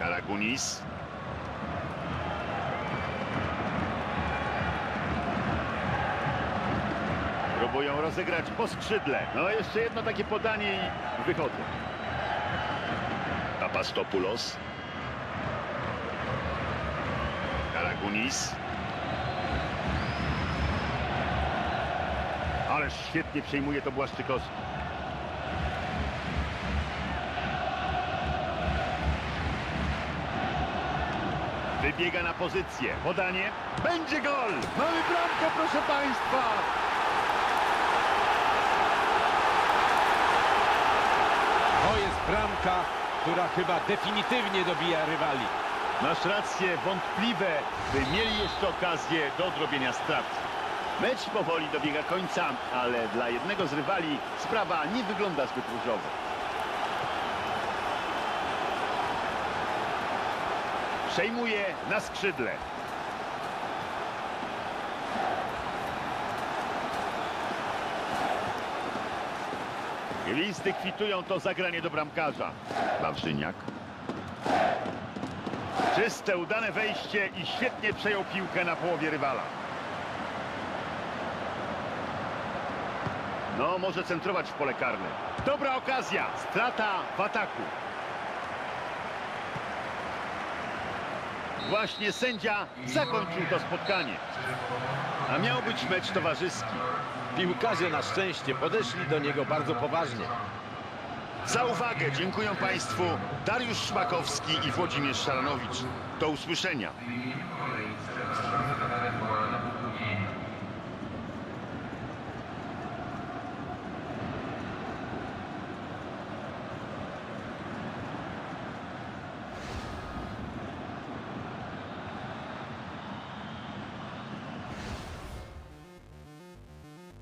Karagunis. Próbują rozegrać po skrzydle. No jeszcze jedno takie podanie i wychodzą. Papastopoulos. Karagunis. Ależ świetnie przejmuje to Błaszczykowski. Wybiega na pozycję. Podanie. Będzie gol! Mamy bramkę, proszę Państwa! To jest bramka, która chyba definitywnie dobija rywali. Masz rację, wątpliwe, by mieli jeszcze okazję do odrobienia strat. Mecz powoli dobiega końca, ale dla jednego z rywali sprawa nie wygląda zbyt różowo. Przejmuje na skrzydle. Listy kwitują to zagranie do bramkarza. Wawrzyniak. Czyste, udane wejście i świetnie przejął piłkę na połowie rywala. No, może centrować w pole karne. Dobra okazja, strata w ataku. Właśnie sędzia zakończył to spotkanie. A miał być mecz towarzyski. Piłkarze na szczęście podeszli do niego bardzo poważnie. Za uwagę dziękuję Państwu Dariusz Szmakowski i Włodzimierz Szaranowicz. Do usłyszenia.